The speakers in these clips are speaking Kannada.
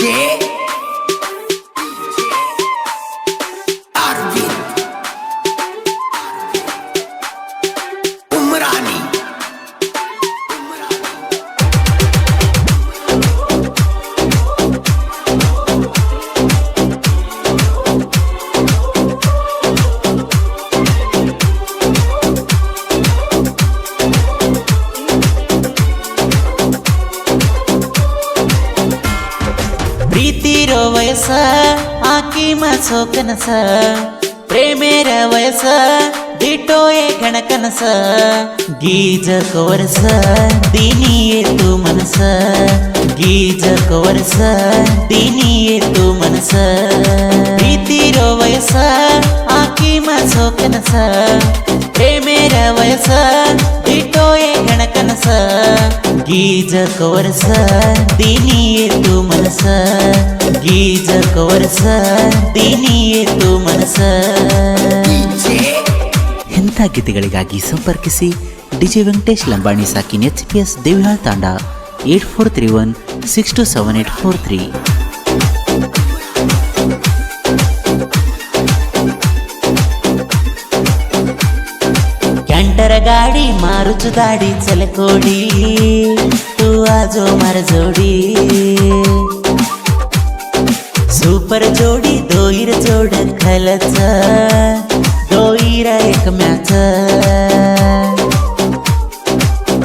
Yeah. ವಯಸ್ಸ, ಆಕಿ ಮಸೋ ಕನಸ ಪ್ರೇಮೇರ ವಯಸ್ಸ, ದಿಟ್ಟೋಯೆ ಗಣ ಕನಸ ಗೀಜ ಕೋರಸ ದಿನಿ ಎದ್ದು ಮನಸ. ಗೀಜ ಕೋರಸ ದಿನಿ ಎದ್ದು ಮನಸ. ಪ್ರೀತಿರೋ ವಯಸ್ಸ, ಆಕಿ ಮಸೋ ಕನಸ ಪ್ರೇಮೇರ ವಯಸ್ಸ, ದಿಟ್ಟೋಯೆ ಗಣ ಕನಸ ಗೀಜ ಕೋರಸ ದೀನಿ ಏತು ಮನಸ. ಗೀಜ ಕೋರಸ ದೀನಿ ಏತು ಮನಸ. ಇಂಥ ಗೀತೆಗಳಿಗಾಗಿ ಸಂಪರ್ಕಿಸಿ DJ Venkatesh Lambani ಸಾಕಿನ್ H P S Devihal Tanda eight four three one six two seven eight four three మారుచు దాడి చెలకోడి మర జోడి. సూపర్ జోడి దోయిర చోడ కలచ దోయిర ఎక మ్యాచ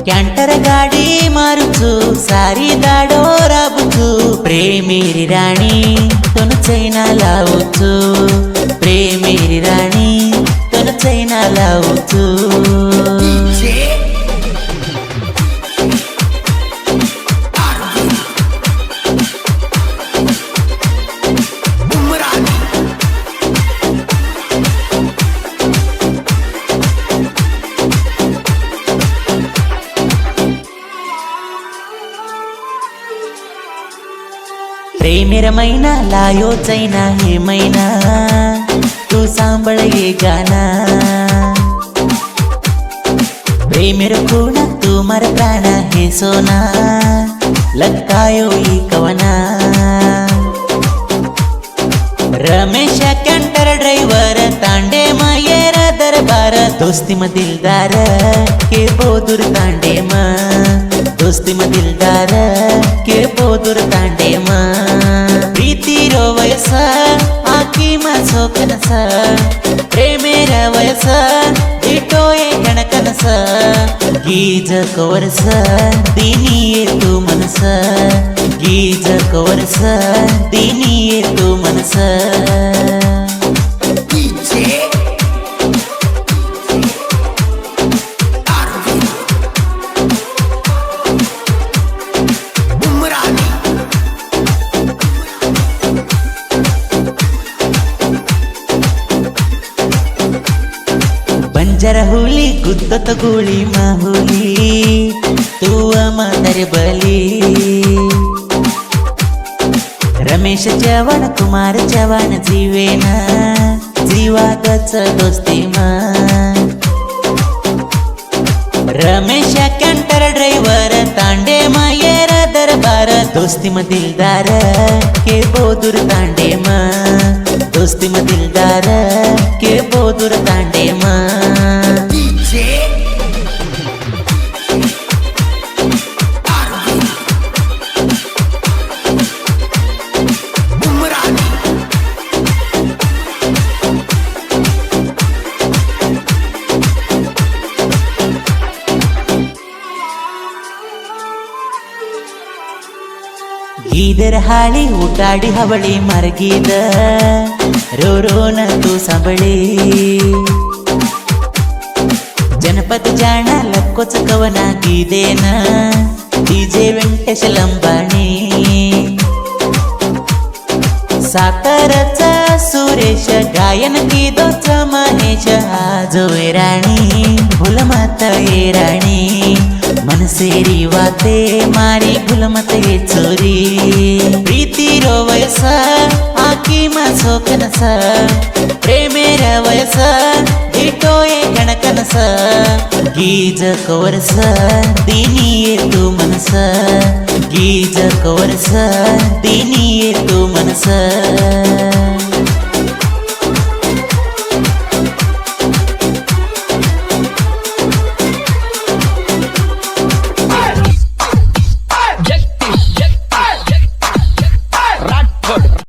క్యాంటర్ గాడి మారుచు సారి దాడో రాబుచు ప్రేమిరి రాణి తొను చైనా లావచ్చు ప్రేమిరి రాణి తొను చైనా లావచ్చు प्रेमेर मैना लायो चैना हे मैना। तू सांभळ हे गाना। प्रेमेर कोणा तू मर प्राणा हे सोना। लक्कायो ही कवना। रमेश कॅन्टर ड्रायव्हर तांडे मयर दरबार। दोस्ती मधील दार के बोदूर तांडे म। ದಿಲ್ದಾರ ಮದಿಲ್ದಾರ, ಕೇಳ್ಬೋದುರ ತಾಂಡೆ ಮಾ. ಪ್ರೀತಿರೋ ವಯಸ್ಸ, ಆಕಿ ಮಾಸೋ ಕನಸ. ಪ್ರೇಮೇರ ವಯಸ್ಸ ಇಟ್ಟೋಯೆ ಗಣ ಕನಸ. ಗೀಜ ಕವರಸ ದಿನಿಯೇ ತು ಮನಸ. ಗೀಜ ಕವರಸ ದಿನಿಯೇ ತು ಮನಸ. हुली कुद्दत गोळी माहुली तू अमदर बली रमेश जवान कुमार जवान जीवेना जीवागच दोस्ती मा रमेश कॅन्टर ड्रायव्हर तांडे मायर दरबार दोस्ती मधील दार के बोदूर तांडे मा दोस्ती मधील दार के बोदूर तांडे मा ಗೀದರ ಹಾಳಿ ಊಟಾಡಿ ಹವಳಿ ಮರಗಿದ ರೋ ರೋನ ತು ಸಂಬಳಿ ಜನಪದ ಜಾಣ ಲಕ್ಕೊಚ ಕವನ ಗೀದೇನ ಡಿಜೆ ವೆಂಕಟೇಶ ಲಂಬಾಣಿ साताराचा सुरेश गायन कीदोचा महेश आजो राणी फुलमात ये राणी ಮನಸ್ಸೇರಿಯುವ ತೇ ಮಾರಿ ಗುಲಮತೆಗೆ ಚೋರಿ ಪ್ರೀತಿರೋ ವಯಸ್ಸ, ಆಕಿ ಮಾಸೋ ಕನಸ. ಪ್ರೇಮೇರ ವಯಸ್ಸ ಇಟ್ಟೋಯೆ ಕಣ ಕನಸ. ಗೀಜ ಕವರಸ ದಿನಿಯೇ ತು ಮನಸ. ಗೀಜ ಕವರಸ ದಿನಿಯೇ ತು ಮನಸ.